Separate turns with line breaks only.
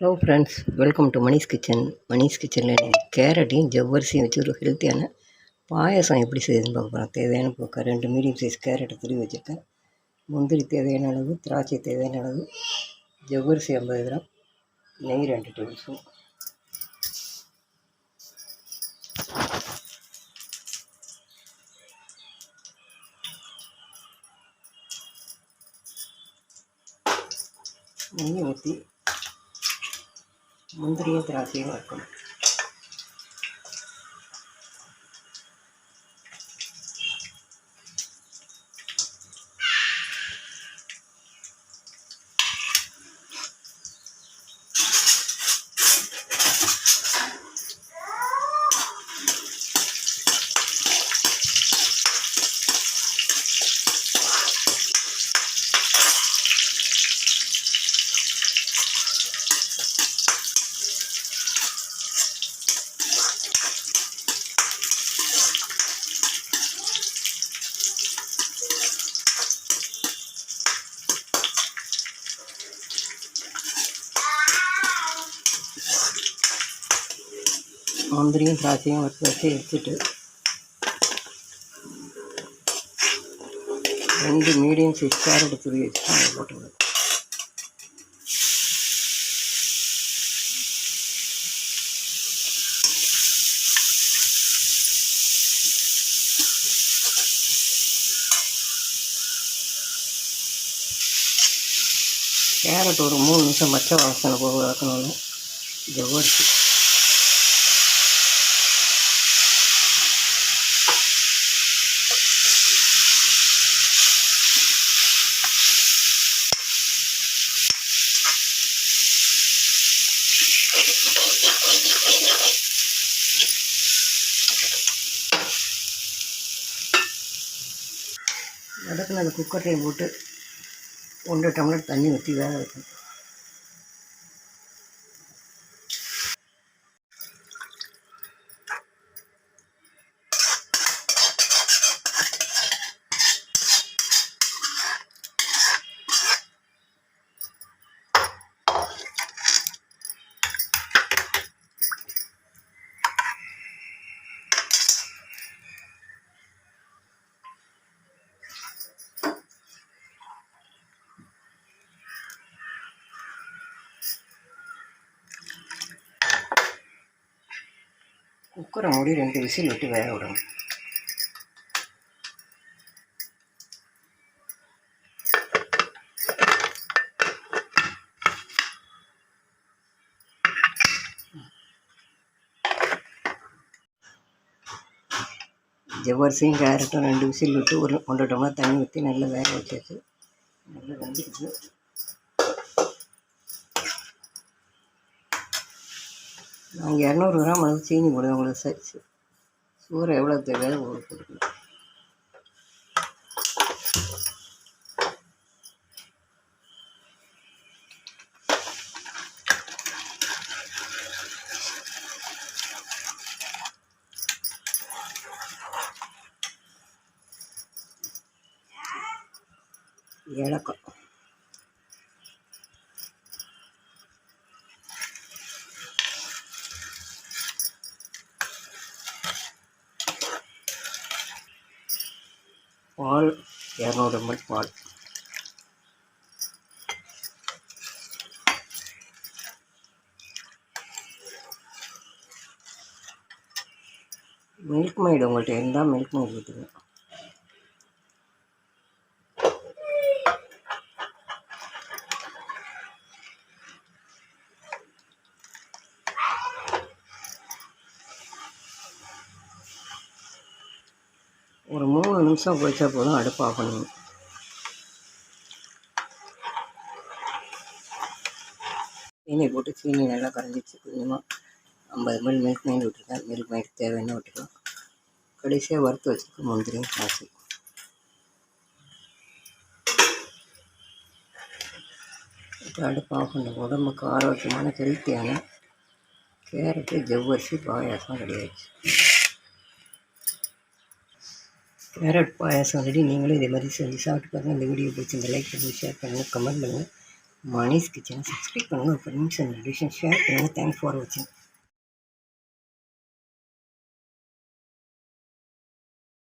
Hello friends welcome to Manish kitchen Manish கிச்சனில் கேரட்டையும் ஜவ்வரிசியும் வச்சு ஒரு ஹெல்த்தியான பாயாசம் எப்படி செய்யுதுன்னு பார்க்க போகிறோம் தேவையான போக்க ரெண்டு மீடியம் சைஸ் கேரட்டை துருவி வச்சுருக்கேன். முந்திரி தேவையான அளவு திராட்சை தேவையான அளவு ஜவ்வரிசி ஐம்பது கிராம் நெய் ரெண்டு டேபிள் ஸ்பூன் நெய் ஊற்றி முந்திரியும் திராட்சையும் வறுக்கணும் முந்திரியும் திராட்சையும் வறுத்து வச்சு எடுத்துட்டு ரெண்டு மீடியம் சைஸ் கேரட் துருவி வச்சு அதை போட்டுக்கணும் கேரட் ஒரு மூணு நிமிஷம் பச்சை வாசனை போக வளர்க்கணும் ஜவ்வரிசி வதக்கின அந்த குக்கர்லையும் போட்டு ஒன்றரை டம்ளர் தண்ணி ஊற்றி வேக வைக்கணும். குக்கரை மூடி ரெண்டு விசில் விட்டு வேக விடணும். ஜவ்வரிசியும் கேரட்டும் ரெண்டு விசில் விட்டு ஒரு ஒன்றரை டம்ளர் தண்ணி ஊற்றி நல்லா வேக வச்சாச்சு. நல்லா வெந்துடுச்சு நான் இரநூறு கிராம் அளவு சீனி போடுவேன். உங்களுக்கு சைஸ் சூறை எவ்வளோ தேவையோ உங்களுக்கு கொடுக்கணும் ஏலக்காய். பால் இரநூறு எம்எல் பால். மில்க் மைடு உங்கள்கிட்ட இருந்தால் மில்க் மைடு ஊற்றுங்க ஒரு மூணு நிமிஷம் கொதிச்சா போதும் அடுப்பு ஆஃப் பண்ணணும் சீனி போட்டு சீனி நல்லா கரைஞ்சிச்சு கொஞ்சமாக ஐம்பது மில் மில்க் மைண்ட் விட்டுருக்கேன். மில்க் மைண்ட் தேவையான விட்டுக்கலாம். கடைசியாக வறுத்து வச்சுருக்க முந்திரியும் காசு இப்போ அடுப்பு ஆஃப் பண்ண உடம்புக்கு ஆரோக்கியமான ஹெல்த்தியான கேரட்டு ஜவ்வரிசி பாயாசம் ரெடி ஆயிடுச்சு. கேரட் பாயாசம் ஆல்ரெடி நீங்களும் இதே மாதிரி செஞ்சு சாப்பிட்டு பாருங்கள் இந்த வீடியோ பிடிச்சிருந்த லைக் பண்ணுங்கள் ஷேர் பண்ணுங்கள் கமெண்ட் பண்ணுங்கள் மணிஸ் கிச்சனை சப்ஸ்கிரைப் பண்ணுங்கள் ஃப்ரெண்ட்ஸ் அண்ட் ரிலேஷன் ஷேர் பண்ணுங்கள் தேங்க்ஸ் ஃபார் வாட்சிங்